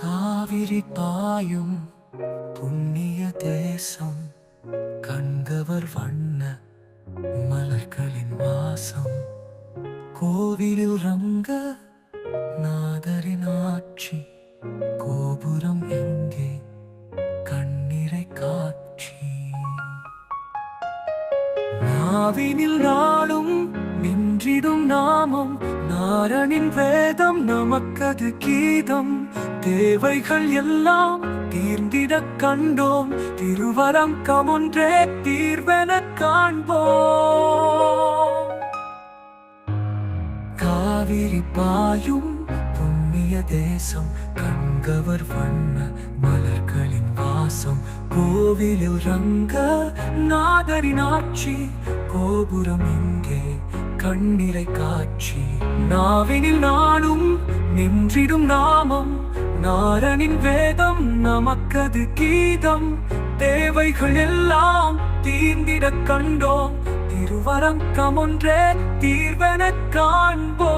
காவிரி பாயும் புண்ணிய தேசம் கண்கவர் வண்ண மலர்களின் வாசம். கோவிலில் ரங்க நாதரின் ஆட்சி கோபுரம் எங்கே? கண்ணிறை காட்சி. நாவினில் நாளும் நின்றிடும் நாமம் நாரனின் வேதம் நமக்கது கீதம். தேவைகள் எல்லாம் தீர்ந்திடக் கண்டோம் திருவரம் கமொன்றே தீர்வெனக் காண்போம். காவிரி பாயும் புண்ணிய தேசம் கண்கவர் வண்ண மலர்களின் வாசம். கோவிலில் ரங்க நாதரின் ஆட்சி கோபுரம் இங்கே கண்ணிலை காட்சி. நாவினில் நானும் நின்றிடும் நாமம் நாரனின் வேதம் நமக்கது கீதம். தேவைகள் எல்லாம் தீர்ந்திடக் கண்டோம் திருவரங்கம் ஒன்றே காண்போ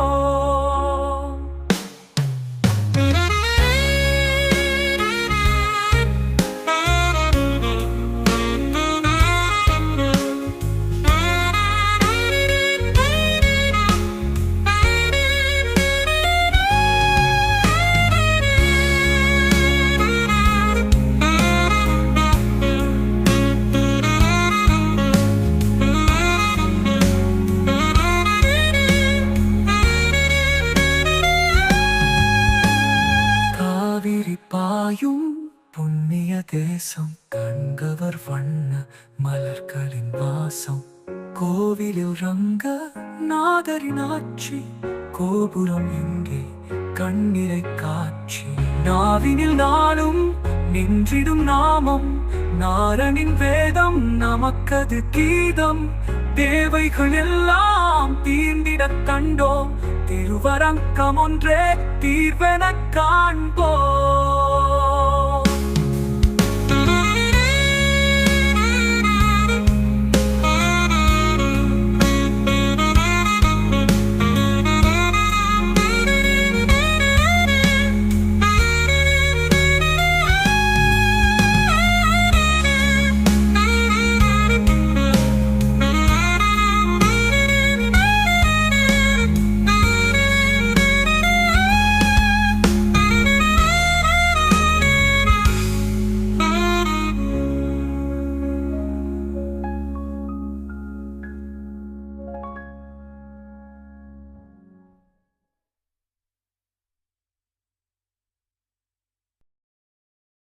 புண்ணிய தேசம் கண்கவர் வண்ண மலர்களின் வாசம். கோவிலில் ரங்க நாதரின் ஆட்சி கோபுரம் எங்கே? கண்ணிரை காட்சி. நாவினில் நாளும் நின்றிடும் நாமம். நாரனின் வேதம் நமக்கது கீதம். தேவைகள் எல்லாம் தீர்ந்திடக் கண்டோம். திருவரங்கம் ஒன்றே தீர்வெனக் காண்போம்.